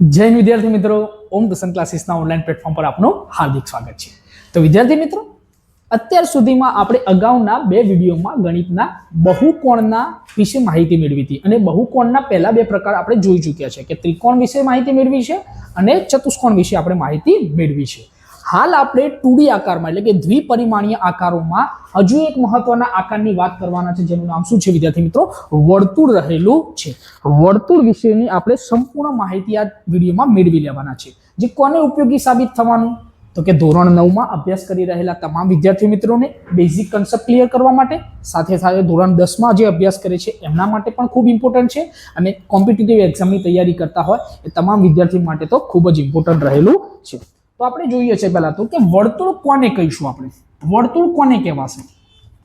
હિન્દ વિદ્યાર્થી મિત્રો. ઓમ દસન ક્લાસીસના online platform પર આપનું હાર્દિક સ્વાગત છે. તો વિદ્યાર્થી મિત્રો, અત્યાર સુધીમાં આપણે અગાઉના બે વિડીયોમાં ગણિતના બહુકોણના વિશે માહિતી મેળવી હતી અને બહુકોણના પહેલા બે પ્રકાર આપણે જોઈ ચૂક્યા છે કે ત્રિકોણ વિશે માહિતી મેળવી છે અને ચતુષ્કોણ વિશે આપણે માહિતી મેળવી છે. હાલ આપણે ટુડી આકારમાં, એટલે કે દ્વિપરિમાણીય આકારોમાં હજુ એક મહત્વના આકારની વાત કરવાના છે, જેનું નામ શું છે, વિદ્યાર્થી મિત્રો? વર્તુળ રહેલું છે. વર્તુળ વિશેની આપણે સંપૂર્ણ માહિતી આ વિડીયોમાં મેળવી લેવાના છે. જે કોને ઉપયોગી સાબિત થવાનું? તો કે ધોરણ નવમાં અભ્યાસ કરી રહેલા તમામ વિદ્યાર્થી મિત્રોને બેઝિક કન્સેપ્ટ ક્લિયર કરવા માટે, સાથે સાથે ધોરણ દસમાં જે અભ્યાસ કરે છે, એમના માટે પણ ખૂબ ઇમ્પોર્ટન્ટ છે. અને કોમ્પિટિટિવ એક્ઝામની તૈયારી કરતા હોય એ તમામ વિદ્યાર્થી માટે તો ખૂબ જ ઇમ્પોર્ટન્ટ રહેલું છે. તો આપણે જોઈએ છે પહેલાં તો કે વર્તુળ કોને કહીશું આપણે? વર્તુળ કોને કહેવાશે?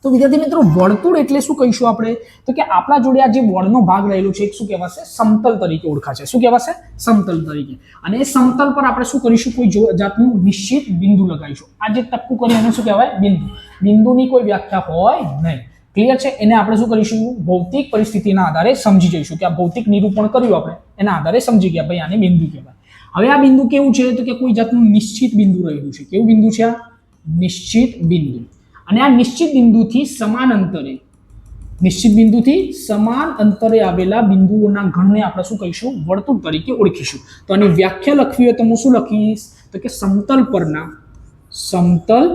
તો વિદ્યાર્થી મિત્રો, વર્તુળ એટલે શું કહીશું આપણે? તો કે આપણા જોડે આ જે બોર્ડનો ભાગ રહેલો છે શું કહેવાશે? સમતલ તરીકે ઓળખાશે શું કહેવાશે? સમતલ તરીકે. અને એ સમતલ પર આપણે શું કરીશું? કોઈ જાતનું નિશ્ચિત બિંદુ લગાવીશું. આ જે ટપકું કરી એને શું કહેવાય? બિંદુ. બિંદુની કોઈ વ્યાખ્યા હોય નહીં. ક્લિયર છે? એને આપણે શું કરીશું? ભૌતિક પરિસ્થિતિના આધારે સમજી જઈશું. કે આ ભૌતિક નિરૂપણ કર્યું આપણે. એના આધારે સમજી ગયા. ભાઈ આને બિંદુ કહેવાય. હવે આ બિંદુ કેવું છે? તો કે કોઈ જાતનું નિશ્ચિત બિંદુ રહેલું છે. કેવું બિંદુ છે આ? નિશ્ચિત બિંદુ. અને આ નિશ્ચિત બિંદુથી સમાન અંતરે, નિશ્ચિત બિંદુથી સમાન અંતરે આવેલા બિંદુઓના ગણને આપણે શું કહીશું? વર્તુળ તરીકે ઓળખીશું. તો આની વ્યાખ્યા લખવી હોય તો હું શું લખીશ? તો કે સમતલ પરના, સમતલ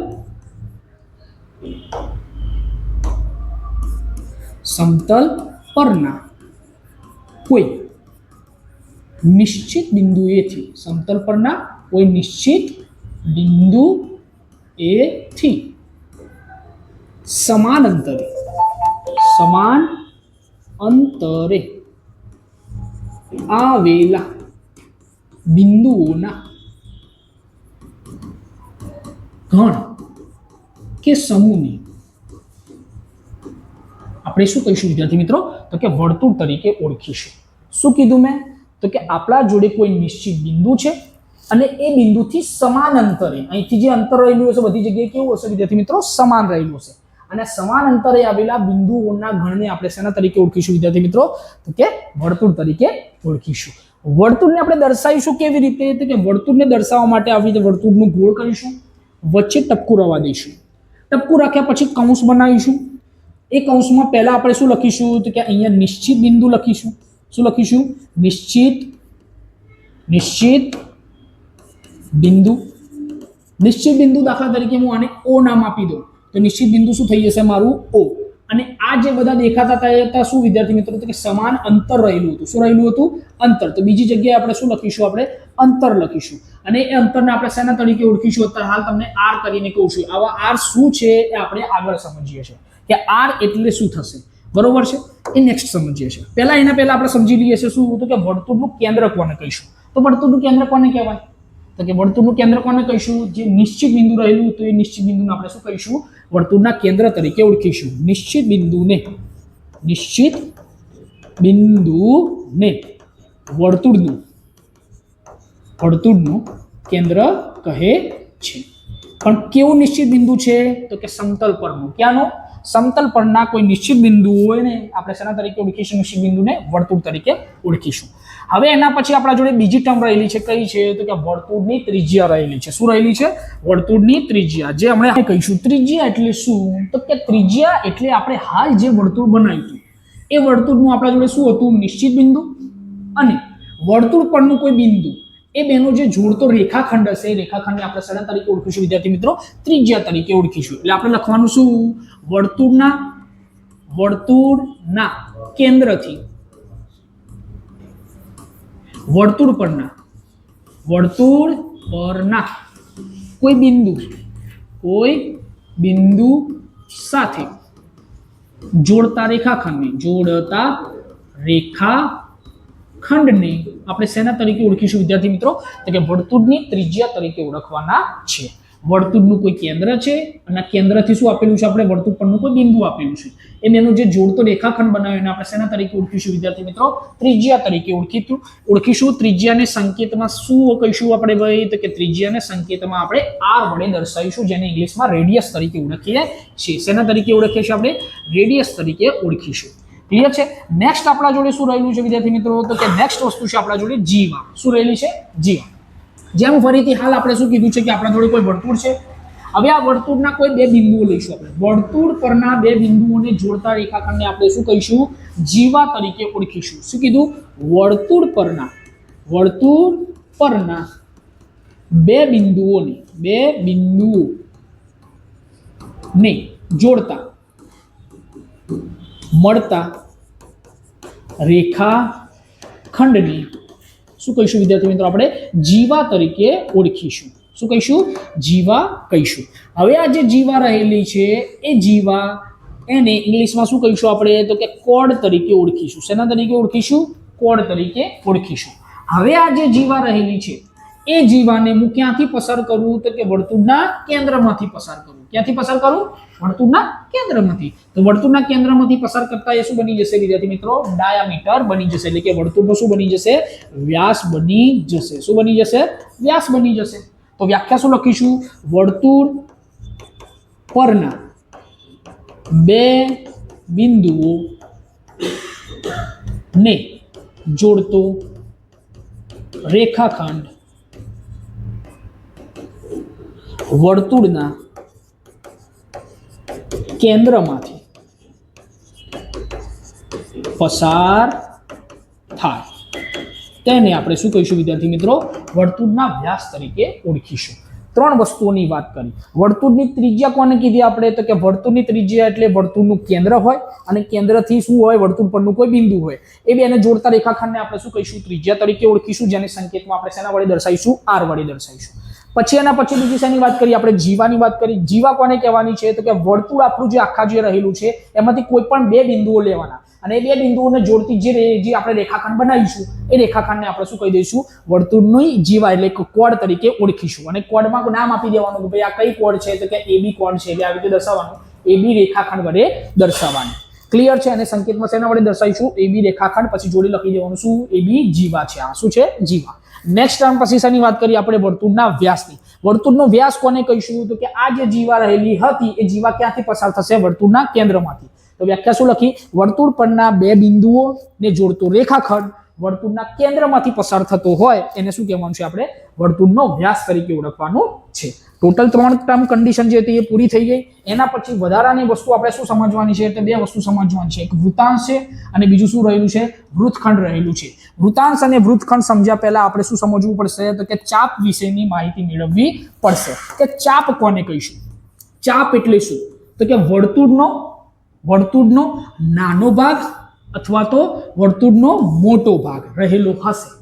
સમતલ પરના કોઈ નિશ્ચિત બિંદુએથી સમતલ પરના કોઈ નિશ્ચિત બિંદુ એથી સમાન અંતરે. સમાન અંતરે. આવેલા બિંદુઓના ગણ કે સમૂહની. આપણે શું કહીશું વિદ્યાર્થી મિત્રો? તો કે વર્તુળ તરીકે ઓળખીશું. શું કીધું મેં? તો કે આપણા જોડે કોઈ નિશ્ચિત બિંદુ છે અને એ બિંદુથી સમાન અંતરે, અહીંથી જે અંતર રહેલું હશે, બધી જગ્યાએ કેવું હશે? વિદ્યાર્થી મિત્રો, સમાન રહેલું હશે. અને સમાન અંતરે આવેલા બિંદુઓના ગણને આપણે શેના તરીકે ઓળખીશું વિદ્યાર્થી મિત્રો? તો કે વર્તુળ તરીકે ઓળખીશું. વર્તુળને આપણે દર્શાવીશું કેવી રીતે? કે વર્તુળને દર્શાવવા માટે આવી રીતે વર્તુળનું ગોળ કરીશું, વચ્ચે ટપકું રવા દઈશું. ટપકું રાખ્યા પછી કૌંસ બનાવીશું. એ કૌંસમાં પહેલાં આપણે શું લખીશું? તો કે અહીંયા નિશ્ચિત બિંદુ લખીશું. શું લખીશું? નિશ્ચિત નિશ્ચિત બિંદુ. નિશ્ચિત બિંદુ દાખલા તરીકે હું આને ઓ નામ આપી દઉં. તો નિશ્ચિત બિંદુ શું થઈ જશે? મારું ઓ અને આ જે બધા દેખાતા હતા શું વિદ્યાર્થી મિત્રો? કે સમાન અંતર રહેલું હતું. શું રહેલું હતું? અંતર. તો બીજી જગ્યાએ આપણે શું લખીશું? આપણે અંતર લખીશું. અને એ અંતરને આપણે શેના તરીકે ઓળખીશું? અત્યારે હાલ તમને આર કરીને કહું છું. આવા આર શું છે એ આપણે આગળ સમજીએ છીએ. કે આર એટલે શું થશે? બરોબર છે? એ નેક્સ્ટ સમજીએ છીએ. પહેલા એના પહેલા આપણે સમજી લઈએ છીએ શું કે વર્તુળનું કેન્દ્ર કોને કહીશું? તો વર્તુળનું કેન્દ્ર કોને કહેવાય? તો કે વર્તુળનું કેન્દ્ર કોને કહીશું? જે નિશ્ચિત બિંદુ રહેલું તો એ નિશ્ચિત બિંદુને આપણે શું કહીશું? વર્તુળના કેન્દ્ર તરીકે ઓળખીશું. નિશ્ચિત બિંદુને. નિશ્ચિત બિંદુને. વર્તુળનું. વર્તુળનું કેન્દ્ર કહે છે. પણ કેવું નિશ્ચિત બિંદુ છે? તો કે સમતલ પરનું. ક્યાંનું? સમતલ પરના કોઈ નિશ્ચિત બિંદુ હોય ને આપણે શેના તરીકે ઓળખીશું? નિશ્ચિત બિંદુને વર્તુળ તરીકે ઓળખીશું. હવે એના પછી આપણા જોડે બીજી ટર્મ રહેલી છે, કઈ છે? તો કે વર્તુળની ત્રિજ્યા રહેલી છે. શું રહેલી છે? વર્તુળની ત્રિજ્યા. જે આપણે કહીશું ત્રિજ્યા એટલે શું? તો કે ત્રિજ્યા એટલે આપણે હાલ જે વર્તુળ બનાવ્યું એ વર્તુળનું આપણા જોડે શું હતું? નિશ્ચિત બિંદુ. અને વર્તુળ પરનું કોઈ બિંદુ એ બેનો જે જોડતો રેખાખંડ હશે એ રેખાખંડને આપણે સળા તરીકે ઓળખીશું, વિદ્યાર્થી મિત્રો. ત્રિજ્યા તરીકે ઓળખીશું. એટલે આપણે લખવાનું શું? વર્તુળના વર્તુળના કેન્દ્રથી. વર્તુળ પરના. વર્તુળ પરના. કોઈ બિંદુ કોઈ બિંદુ સાથે જોડતા રેખાખંડને, જોડતા રેખા ખંડને આપણે શેના તરીકે ઓળખીશું, વિદ્યાર્થી મિત્રો. તો કે વર્તુળની ત્રિજ્યા તરીકે ઓળખવાના છે. વર્તુળનું કોઈ કેન્દ્ર છે? અને કેન્દ્રથી શું આપેલું છે આપણે? વર્તુળ પરનું કોઈ બિંદુ આપેલું છે. એમ એનો જે જોડતો રેખાખંડ બનાવ્યો એને આપણે શેના તરીકે ઓળખીશું, વિદ્યાર્થી મિત્રો. ત્રિજ્યા તરીકે ઓળખીશું ઓળખીશું. ત્રિજ્યાને સંકેતમાં શું કહીશું આપણે ભાઈ? તો કે ત્રિજ્યાને સંકેતમાં આપણે આર વડે દર્શાવીશું, જેને ઇંગ્લિશમાં રેડિયસ તરીકે ઓળખીએ છીએ. શેના તરીકે ઓળખીએ છીએ આપણે? રેડિયસ તરીકે ઓળખીશું. ક્લિયર છે? નેક્સ્ટ આપણા જોડે શું રહેલું છે વિદ્યાર્થી મિત્રો? તો કે નેક્સ્ટ વસ્તુ છે આપણા જોડે જીવા શું રહેલી છે? જીવા જેમ ફરીથી હાલ આપણે શું કીધું છે કે આપણા જોડે કોઈ વર્તુળ છે? હવે આ વર્તુળના કોઈ બે બિંદુઓ લઈશું આપણે. વર્તુળ પરના બે બિંદુઓને જોડતા રેખાખંડને આપણે શું કહીશું? જીવા તરીકે ઓળખીશું. શું કીધું? વર્તુળ પરના. વર્તુળ પરના બે બિંદુઓને, બે બિંદુઓ ને જોડતા. મળતા રેખા ખંડની શું કહીશું વિદ્યાર્થી મિત્રો આપણે? જીવા તરીકે ઓળખીશું. શું કહીશું? જીવા કહીશું. હવે આ જે જીવા રહેલી છે, એ જીવા એને ઇંગ્લિશમાં શું કહીશું આપણે? તો કે કોડ તરીકે ઓળખીશું. શેના તરીકે ઓળખીશું? કોડ તરીકે ઓળખીશું. હવે આ જે જીવા રહેલી છે, એ જીવાને હું ક્યાંથી પસાર કરું? તો કે વર્તુળના કેન્દ્રમાંથી પસાર કરું. ક્યાંથી પસાર કરું? વર્તુળના કેન્દ્રમાંથી. તો વર્તુળના કેન્દ્રમાંથી પસાર કરતા એ શું બની જશે, વિદ્યાર્થી મિત્રો? ડાયામીટર બની જશે. એટલે કે વર્તુળનો શું બની જશે? વ્યાસ બની જશે. શું બની જશે? વ્યાસ બની જશે. તો વ્યાખ્યા શું લખીશું? વર્તુળ પરના બે બિંદુઓ ને જોડતો રેખાખંડ વર્તુળના કેન્દ્રમાંથી પસાર થાય. તેને આપણે શું કહીશું વિદ્યાર્થી મિત્રો? વર્તુળના વ્યાસ તરીકે ઓળખીશું. ત્રણ વસ્તુઓની વાત કરી. વર્તુળની ત્રિજ્યા કોને કીધી આપણે? તો કે વર્તુળની ત્રિજ્યા એટલે વર્તુળનું કેન્દ્ર હોય અને કેન્દ્રથી શું હોય? વર્તુળ પરનું કોઈ બિંદુ હોય. એ બેને જોડતા રેખાખંડને આપણે શું કહીશું? ત્રિજ્યા તરીકે ઓળખીશું, જેને સંકેતમાં આપણે શેના વડે દર્શાવીશું? આર વડે દર્શાવીશું. પછી એના પછી બીજી શેની વાત કરી આપણે જીવાની વાત કરી. જીવા કોને કહેવાની છે? તો કે વર્તુળ આપણું જે આખા જે રહેલું છે, એમાંથી કોઈ પણ બે બિંદુઓ લેવાના. અને એ બે બિંદુઓને જોડતી જે જે આપણે રેખાખંડ બનાવીશું, એ રેખાખંડને આપણે શું કહી દઈશું? વર્તુળની જીવા એટલે કોડ તરીકે ઓળખીશું. અને કોડમાં નામ આપી દેવાનું કે ભાઈ આ કઈ કોડ છે? તો કે એબી કોડ છે. એટલે આવી રીતે દર્શાવવાનું. એબી રેખાખંડ વડે દર્શાવવાનું. ક્લિયર છે અને સંકેતમાં શેના વડે દર્શાવીશું? એબી રેખાખંડ, પછી જોડે લખી દેવાનું શું? એબી જીવા છે. આ શું છે? જીવા. નેક્સ્ટ ટર્મ પછી શેની વાત કરીએ? આપણે વર્તુળના વ્યાસની. વર્તુળનો વ્યાસ કોને કહીશું? તો કે આ જે જીવા રહેલી હતી, એ જીવા ક્યાંથી પસાર થશે? વર્તુળના કેન્દ્રમાંથી. તો વ્યાખ્યા શું લખી? વર્તુળ પરના બે બિંદુઓ ને જોડતો રેખાખંડ વર્તુળના કેન્દ્રમાંથી પસાર થતો હોય, એને શું કહેવાનું છે આપણે? વર્તુળનો વ્યાસ તરીકે ઓળખવાનું છે. ટોટલ ત્રણ ટર્મ કન્ડિશન જે હતી એ પૂરી થઈ ગઈ. એના પછી વધારાની વસ્તુ આપણે શું સમજવાની છે? એટલે બે વસ્તુ સમજવાની છે. એક વૃતાંશ છે અને બીજું શું રહેલું છે? વૃતખંડ રહેલું છે. વૃતાંશ અને વૃતખંડ સમજ્યા પહેલા આપણે શું સમજવું પડશે? તો કે ચાપ વિશેની માહિતી મેળવવી પડશે. કે ચાપ કોને કહીશું? ચાપ એટલે શું? તો કે વર્તુળનો વર્તુળનો નાનો ભાગ અથવા તો વર્તુળનો મોટો ભાગ, રહેલો હશે.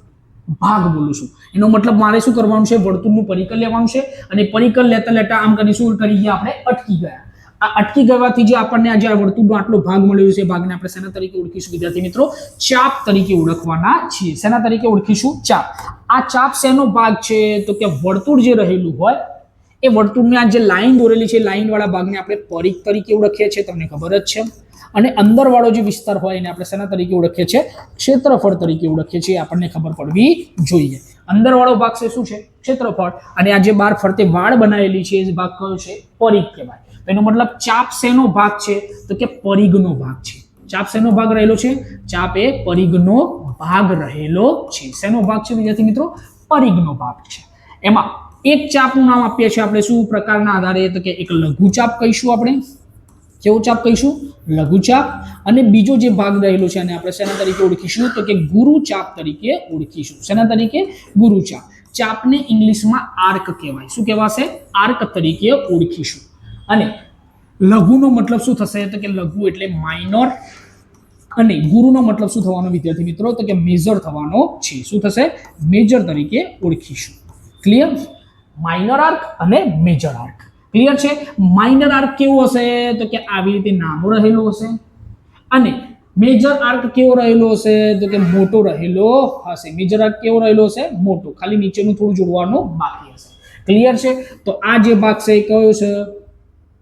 ભાગ બોલું છું. એનો મતલબ મારે શું કરવાનું છે? વર્તુળનું પરિકર લેવાનું છે અને પરિકર લેતા લેતા આમ કરીશું કરી ગયા આપણે? અટકી ગયા. આ અટકી ગવાથી જે આપણને આજે આ વર્તુળનો આટલો ભાગ મળ્યો છે, ભાગને આપણે શેના તરીકે ઓળખીશું? વિદ્યાર્થી મિત્રો, ચાપ તરીકે ઓળખવાના છીએ. શેના તરીકે ઓળખીશું? ચાપ. આ ચાપ શેનો ભાગ છે? તો કે વર્તુળ જે રહેલું હોય, એ વર્તુળની આ જે લાઈન દોરેલી છે લાઈન વાળા ભાગને આપણે પરિક તરીકે ઓળખીએ છીએ. તમને ખબર જ છે. અને અંદરવાળો જે વિસ્તાર હોય એને આપણે શેના તરીકે ઓળખીએ છીએ? ક્ષેત્રફળ તરીકે ઓળખીએ છીએ આપણને ખબર પડવી જોઈએ. અંદરવાળો ભાગ છે શું છે? ક્ષેત્રફળ. અને આ જે બાર ફરતે વાળ બનાવેલી છે, એ ભાગ કયો છે? પરિઘ કહેવાય. એનો મતલબ ચાપ શેનો ભાગ છે? તો કે પરિઘનો ભાગ છે. ચાપ શેનો ભાગ રહેલો છે? ચાપ એ પરિઘનો ભાગ રહેલો છે. શેનો ભાગ છે વિદ્યાર્થી મિત્રો? પરિઘનો ભાગ છે. એમાં એક ચાપનું નામ આપીએ છીએ આપણે. શું પ્રકારના આધારે? તો કે એક લઘુચાપ કહીશું આપણે. કેવો ચાપ કહીશું? લઘુચાપ અને બીજો જે ભાગ રહેલો છે અને આપણે શેના તરીકે ઓળખીશું? તો કે ગુરુચાપ તરીકે ઓળખીશું. શેના તરીકે? ગુરુચાપ ચાપને ઇંગ્લિશમાં આર્ક કહેવાય. શું કહેવાશે? આર્ક તરીકે ઓળખીશું. અને લઘુનો મતલબ શું થશે? તો કે લઘુ એટલે માઇનોર અને ગુરુનો મતલબ શું થવાનો વિદ્યાર્થી મિત્રો? તો કે મેજર થવાનો છે. શું થશે? મેજર તરીકે ઓળખીશું. ક્લિયર માઇનર આર્ક અને મેજર આર્ક ક્લિયર છે? માઇનર આર્ક કેવો હશે? તો કે આવી રીતે નાનો રહેલો હશે. અને મેજર આર્ક કેવો રહેલો હશે? તો કે મોટો રહેલો હશે. મેજર આર્ક કેવો રહેલો હશે? મોટો. ખાલી નીચેનું થોડું જોડવાનું બાકી હશે. ક્લિયર છે? તો આ જે ભાગ છે એ કયો છે?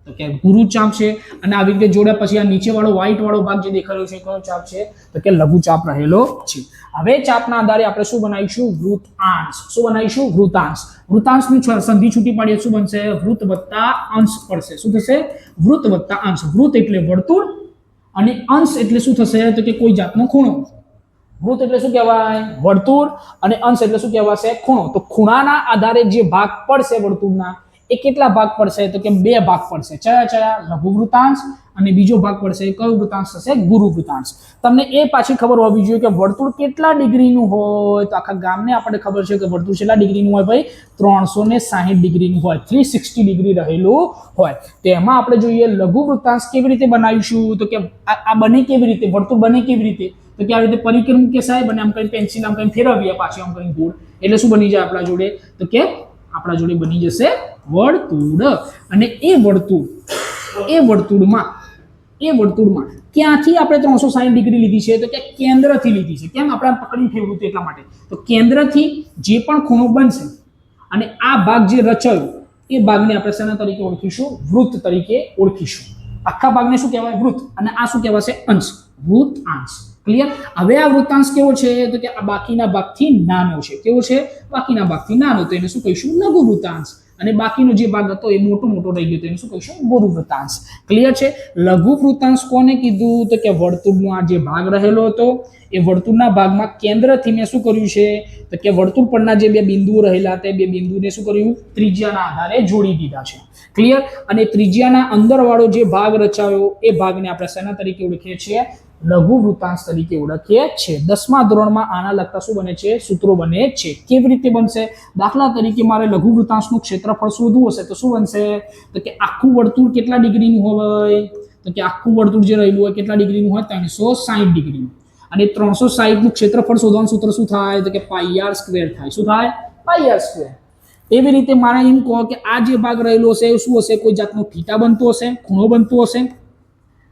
તો કે ગુરુચાપ છે અને આવી રીતે જોડ્યા પછી આ નીચેવાળો વાળો ભાગ જે દેખાયો છે કયો ચાપ છે? તો કે લઘુચાપ રહેલો છે. હવે ચાપના આધારે આપણે શું બનાવીશું? વૃતાંશ. શું બનાવીશું? વૃતાંશ. વૃતાંશની સંધિ છૂટી પાડીએ શું બનશે? વૃત વત્તા અંશ પડશે. શું થશે? વૃત વત્તા અંશ. વૃત એટલે વર્તુળ અને અંશ એટલે શું થશે? તો કે કોઈ જાતનો ખૂણો. વૃત એટલે શું કહેવાય? વર્તુળ અને અંશ એટલે શું કહેવાશે? ખૂણો. તો ખૂણાના આધારે જે ભાગ પડશે વર્તુળના એ કેટલા ભાગ પડશે? તો કે બે ભાગ પડશે. ચયા ચયા, લઘુ વૃતાંશ અને બીજો ભાગ પડશે કયો વૃતાંશ થશે ગુરુ વૃતાંશ. તમને એ પાછી ખબર હોવી જોઈએ કે વર્તુળ કેટલા ડિગ્રીનું હોય? તો આખા ગામને આપણે ખબર છે કે વર્તુળ કેટલા ડિગ્રીનું હોય ભાઈ? ત્રણસો ને સાહીઠ ડિગ્રીનું હોય. થ્રી સિક્સટી ડિગ્રી રહેલું હોય. તો એમાં આપણે જોઈએ લઘુ વૃતાંશ કેવી રીતે બનાવીશું? તો કે આ બને કેવી રીતે? વર્તુળ બને કેવી રીતે? તો કે આ રીતે પરિક્રમ કે સાહેબ? અને આમ કંઈ પેન્સિલ આમ કંઈ ફેરવીએ પાછી, આમ કંઈ ગોળ. એટલે શું બની જાય આપણા જોડે? તો કે આપણા જોડે બની જશે વર્તુળ. અને એ વર્તુળ, એ વર્તુળમાં એ વર્તુળમાં ક્યાંથી આપણે ત્રણસો સાઠ ડિગ્રી લીધી છે? તો કે કેન્દ્રથી લીધી છે. કેમ? આપણે પકડી ફેરવું હતું એટલા માટે. તો કેન્દ્રથી જે પણ ખૂણો બનશે અને આ ભાગ જે રચાયો, એ ભાગને આપણે શેના તરીકે ઓળખીશું? વૃત્ત તરીકે ઓળખીશું. આખા ભાગને શું કહેવાય? વૃત્ત. અને આ શું કહેવાશે? અંશ. વૃત્તાંશ. ક્લિયર હવે આ વૃત્તાંશ કેવો છે? તો કે આ બાકીના ભાગથી નાનો છે. કેવો છે? બાકીના ભાગથી નાનો. તો એને શું કહીશું? લઘુ વૃત્તાંશ. અને બાકીનો જે ભાગ હતો એ મોટો મોટો રહી ગયો. તો એને શું કહીશું? ગુરુ વૃત્તાંશ. ક્લિયર છે? લઘુ વૃત્તાંશ કોને કીધું? તો કે વર્તુળનો આ જે ભાગ રહેલો હતો, એ વર્તુળના ભાગમાં કેન્દ્રથી મેં શું કર્યું છે? તો કે વર્તુળ પરના જે બે બિંદુઓ રહેલા તે બે બિંદુને શું કર્યું? ત્રિજ્યાના આધારે જોડી દીધા છે. ક્લિયર અને ત્રિજ્યાના અંદરવાળો જે ભાગ રચાયો, એ ભાગને આપણે શેના તરીકે ઓળખીએ છીએ? લઘુ વૃત્તાંશ તરીકે ઓળખીએ છીએ. દસમા ધોરણમાં આના લગતા શું બને છે? સૂત્રો બને છે. કેવી રીતે બનશે? દાખલા તરીકે મારે લઘુ વૃત્તાંશનું ક્ષેત્રફળ શોધવું હશે તો શું બનશે? તો કે આખું વર્તુળ કેટલા ડિગ્રીનું હોય? તો કે આખું વર્તુળ જે રહેલું હોય કેટલા ડિગ્રીનું હોય? ત્રણસો સાહીઠ ડિગ્રીનું. અને ત્રણસો સાહીઠનું ક્ષેત્રફળ શોધવાનું સૂત્ર શું થાય? તો કે પાઈઆર સ્ક્વેર થાય. શું થાય? પાઈઆર સ્ક્વેર એવી રીતે મારે એમ કહો કે આ જે ભાગ રહેલો હશે એ શું હશે? કોઈ જાતનો થીટા બનતો હશે? ખૂણો બનતો હશે?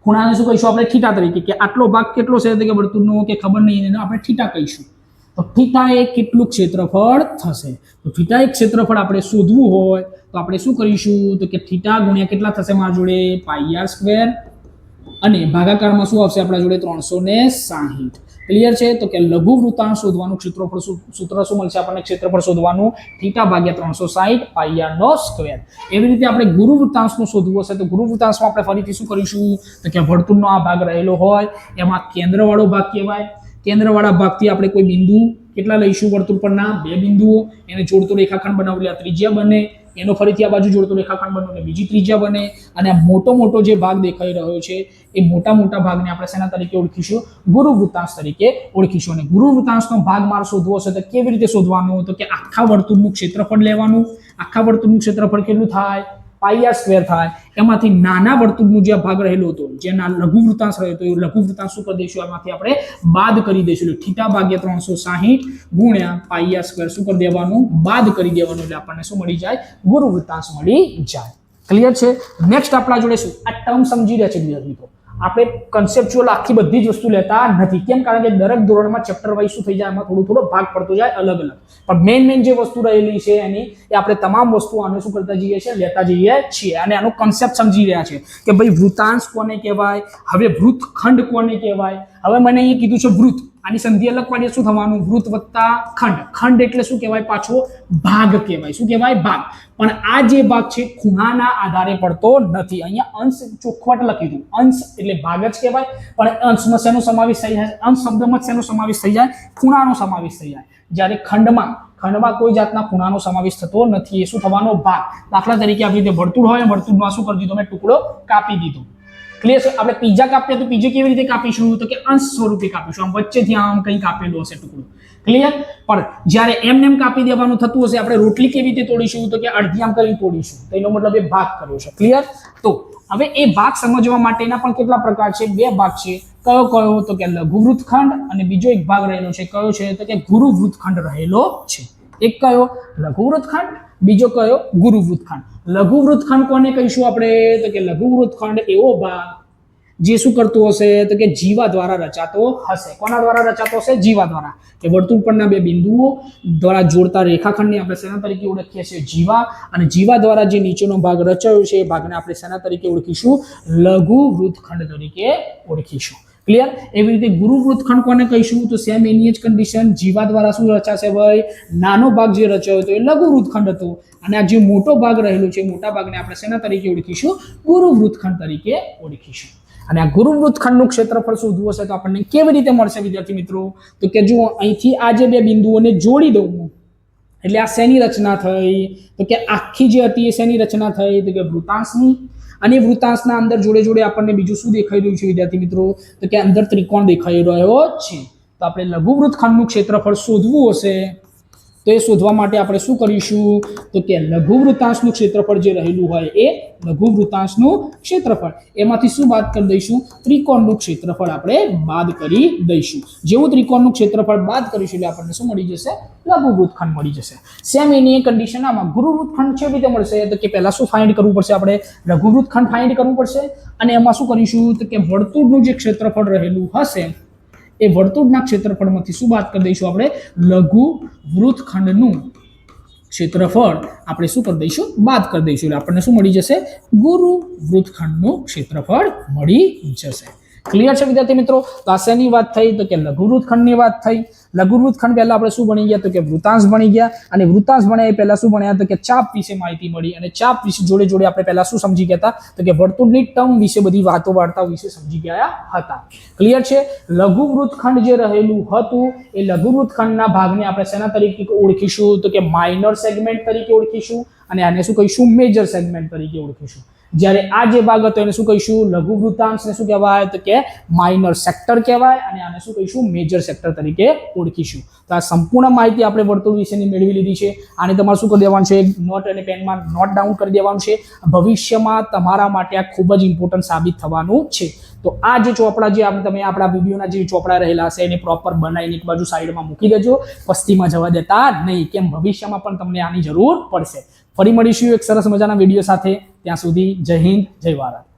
ખૂણાને શું કહીશું? આપણે થીટા તરીકે કે આટલો ભાગ કેટલો છે? તો કે વર્તુળનો કે ખબર નહીં, એને આપણે થીટા કહીશું. તો થીટા એ કેટલું ક્ષેત્રફળ થશે? તો થીટા એક ક્ષેત્રફળ આપણે શોધવું હોય, તો આપણે શું કરીશું? તો કે થીટા ગુણ્યા કેટલા થશે મારા જોડે? Pi R square. અને ભાગાકારમાં શું આવશે આપણા જોડે? ત્રણસો ને સાહીઠ. ક્લિયર છે? તો કે લઘુ વૃત્તાંશ શોધવાનું ક્ષેત્રફળ સૂત્ર શું મળશે? આપણને ક્ષેત્રફળ શોધવાનું થીટા ભાગ્યા ત્રણસો સાહીઠ પાઈ નો સ્ક્વેર. એવી રીતે આપણે ગુરુ વૃત્તાંશનું શોધવું હશે, તો ગુરુ વૃત્તાંશમાં આપણે ફરીથી શું કરીશું? તો કે વર્તુળનો આ ભાગ રહેલો હોય, એમાં કેન્દ્રવાળો ભાગ કહેવાય. કેન્દ્રવાળા ભાગથી આપણે કોઈ બિંદુ કેટલા લઈશું વર્તુળ પરના? બે બિંદુઓ. એને જોડતો રેખાખંડ બનાવેલા આ ત્રિજ્યા બને. એનો ફરીથી આ બાજુ જોડતો રેખાખંડ બને એટલે બીજી ત્રિજ્યા બને અને આ મોટો મોટો જે ભાગ દેખાઈ રહ્યો છે એ મોટા મોટા ભાગને આપણે શેના તરીકે ઓળખીશું? ગુરુ વૃત્તાંશ તરીકે ઓળખીશું. અને ગુરુ વૃત્તાંશનો ભાગ મારે શોધવો છે તો કેવી રીતે શોધવાનું? તો કે આખા વર્તુળનું ક્ષેત્રફળ લેવાનું. આખા વર્તુળનું ક્ષેત્રફળ કેટલું થાય? આર સ્ક્વેર થાય. એમાંથી નાના વર્તુળનું જે ભાગ રહેલો હતો જેના લઘુ વૃતાંશ રહ્યો હતો, એ લઘુ વૃતાંશ શું કરી દઈશું? એમાંથી આપણે બાદ કરી દઈશું. એટલે થીટા ભાગ્યા ત્રણસો સાહીઠ ગુણ્યા પાયા સ્ક્વેર શું કરી દેવાનું? બાદ કરી દેવાનું. એટલે આપણને શું મળી જાય? ગુરુ વૃતાંશ મળી જાય. ક્લિયર છે? નેક્સ્ટ આપણા જોડે શું? આ ટર્મ સમજી રહ્યા છે મિત્રો. આપણે કન્સેપ્ચ્યુઅલ આખી બધી જ વસ્તુ લેતા નથી. કેમ? કારણ કે દરેક ધોરણમાં ચેપ્ટર વાઇઝ શું થઈ જાય? એમાં થોડું થોડો ભાગ પડતો જાય અલગ અલગ પણ મેઇન મેઇન જે વસ્તુ રહેલી છે એની, એ આપણે તમામ વસ્તુ આને શું કરતા જઈએ છીએ? લેતા જઈએ છીએ. અને આનો કન્સેપ્ટ સમજી રહ્યા છે કે ભાઈ વૃતાંશ કોને કહેવાય? હવે વૃત્તખંડ કોને કહેવાય? હવે મને અહીંયા કીધું છે વૃત્ત. આની સંધિ અલગ પાડીએ શું થવાનું? વૃત વત્તા ખંડ. ખંડ એટલે શું કહેવાય પાછો? ભાગ કહેવાય. શું કહેવાય? ભાગ. પણ આ જે ભાગ છે, ખૂણાના આધારે પડતો નથી. અહીંયા અંશ ચોખવટ લખી દઉં અંશ એટલે ભાગ જ કહેવાય. પણ અંશમાં શેનો સમાવેશ થઈ જાય? અંશ શબ્દમાં શેનો સમાવેશ થઈ જાય? ખૂણાનો સમાવેશ થઈ જાય. જ્યારે ખંડમાં ખંડમાં કોઈ જાતના ખૂણાનો સમાવેશ થતો નથી. એ શું થવાનો? ભાગ. દાખલા તરીકે આવી રીતે વર્તુળ હોય, વર્તુળમાં શું કરી દીધો? મેં ટુકડો કાપી દીધો. ક્લિયર છે? આપણે પીઝા કાપીએ તો પીઝો કેવી રીતે કાપીશું તો કે અંશ સ્વરૂપે કાપીશું આમ વચ્ચેથી આમ કંઈ કાપેલું હશે ટુકડું. ક્લિયર પણ જ્યારે એમ નેમ કાપી દેવાનું થતું હશે, આપણે રોટલી કેવી રીતે તોડીશું? તો કે અડધી આમ કરી તોડીશું. તો એનો મતલબ એ ભાગ કર્યો છે. ક્લિયર તો હવે એ ભાગ સમજવા માટેના પણ કેટલા પ્રકાર છે? બે ભાગ છે. કયો કયો? તો કે લઘુ વૃત્તખંડ અને બીજો એક ભાગ રહેલો છે. કયો છે? તો કે ગુરુ વૃત્તખંડ રહેલો છે. એક કયો? લઘુ વૃત્તખંડ બીજો કયો? ગુરુ વૃત્તખંડ લઘુ વૃત્તખંડ કોને કહીશું આપણે? તો કે લઘુ વૃત્તખંડ એવો ભાગ જે શું કરતું હશે? તો કે જીવા દ્વારા રચાતો હશે. કોના દ્વારા રચાતો હશે? જીવા દ્વારા. કે વર્તુળ પરના બે બિંદુઓ દ્વારા જોડતા રેખાખંડને આપણે શેના તરીકે ઓળખીએ છીએ. જીવા અને જીવા દ્વારા જે નીચેનો ભાગ રચાયો છે એ ભાગને આપણે શેના તરીકે ઓળખીશું. લઘુ વૃત્તખંડ તરીકે ઓળખીશું. ક્લિયર એવી રીતે ગુરુ વૃત્તખંડ કોને કહીશું? તો સેમ એની જ કન્ડિશન જીવા દ્વારા શું રચાશે ભાઈ? નાનો ભાગ જે રચાયો હતો એ લઘુ વૃત્તખંડ હતો. અને આ જે મોટો ભાગ રહેલો છે મોટા ભાગને આપણે શેના તરીકે ઓળખીશું? ગુરુ વૃત્તખંડ તરીકે ઓળખીશું. અને આ ગુરુ વૃત્તખંડનું ક્ષેત્રફળ શોધવું હશે તો આપણને કેવી રીતે મળશે, વિદ્યાર્થી મિત્રો? તો કે જુઓ, અહીંથી આ જે બે બિંદુઓને જોડી દઉં હું. એટલે આ શેની રચના થઈ? તો કે આખી જે હતી એ શેની રચના થઈ? તો કે વૃતાંશની. અને વૃતાંશના અંદર જોડે જોડે આપણને બીજું શું દેખાઈ રહ્યું છે, વિદ્યાર્થી મિત્રો? તો કે અંદર ત્રિકોણ દેખાઈ રહ્યો છે. તો આપણે લઘુ વૃત્તખંડનું ક્ષેત્રફળ શોધવું હશે. તો એ શોધવા માટે આપણે શું કરીશું? તો કે લઘુ વૃત્તાંશનું ક્ષેત્રફળ જે રહેલું હોય એ લઘુ વૃત્તાંશનું ક્ષેત્રફળ. એમાંથી શું બાદ કરી દઈશું? ત્રિકોણનું ક્ષેત્રફળ આપણે બાદ કરી દઈશું. જેવું ત્રિકોણનું ક્ષેત્રફળ બાદ કરીશું એટલે આપણને શું મળી જશે? લઘુ વૃત્તખંડ મળી જશે. સેમ એની કન્ડિશન આમાં ગુરુ વૃત્તખંડ કેવી રીતે મળશે? તો કે પહેલાં શું ફાઇન્ડ કરવું પડશે આપણે? લઘુ વૃત્તખંડ ફાઇન્ડ કરવું પડશે. અને એમાં શું કરીશું? તો કે વર્તુળનું જે ક્ષેત્રફળ રહેલું હશે એ વર્તુળના ક્ષેત્રફળમાંથી શું વાત કરી દઈશું આપણે? લઘુ વૃત્તખંડનું ક્ષેત્રફળ. આપણે શું કરી દઈશું? બાદ કરી દઈશું. એટલે આપણને શું મળી જશે? ગુરુ વૃત્તખંડનું ક્ષેત્રફળ મળી જશે. ક્લિયર છે, વિદ્યાર્થી મિત્રો? તો આ શેની વાત થઈ? તો કે લઘુ ખંડની વાત થઈ. લઘુ વૃત્તખંડ પહેલા આપણે શું ભણી ગયા? તો કે વૃતાંશ ભણી ગયા. અને વૃતાંશ ભણ્યા એ પહેલા શું ભણ્યા? તો કે ચાપ વિશે માહિતી મળી. અને ચાપ વિશે જોડે જોડે આપણે પહેલા શું સમજી ગયા હતા? તો કે વર્તુળની ટર્મ વિશે બધી વાતો વાર્તાઓ વિશે સમજી ગયા હતા. ક્લિયર છે? લઘુવૃત ખંડ જે રહેલું હતું, એ લઘુ વૃત્તખંડના ભાગને આપણે શેના તરીકે ઓળખીશું? તો કે માઇનર સેગમેન્ટ તરીકે ઓળખીશું. અને આને શું કહીશું? મેજર સેગમેન્ટ તરીકે ઓળખીશું. જ્યારે આ જે ભાગ હતો એને શું કહીશું? લઘુ વૃત્તાંશને શું કહેવાય? તો કે માઇનર સેક્ટર કહેવાય અને આને શું કહીશું? મેજર સેક્ટર તરીકે ઓળખીશું. તો આ સંપૂર્ણ માહિતી આપણે વર્તુળ વિશેની મેળવી લીધી છે. આને તમારે શું કરી દેવાનું છે? નોટ અને પેનમાં નોટ ડાઉન કરી દેવાનું છે. ભવિષ્યમાં તમારા માટે આ ખૂબ જ ઇમ્પોર્ટન્ટ સાબિત થવાનું છે. તો આ જે ચોપડા જે તમે આપણા વિડીયોના જે ચોપડા રહેલા હશે એને પ્રોપર બનાવીને એક બાજુ સાઈડમાં મૂકી દેજો. પસ્તીમાં જવા દેતા નહીં, કેમ ભવિષ્યમાં પણ તમને આની જરૂર પડશે. ફરી મળીશું એક સરસ મજાના વીડિયો સાથે. ત્યાં સુધી જય હિન્દ, જય ભારત.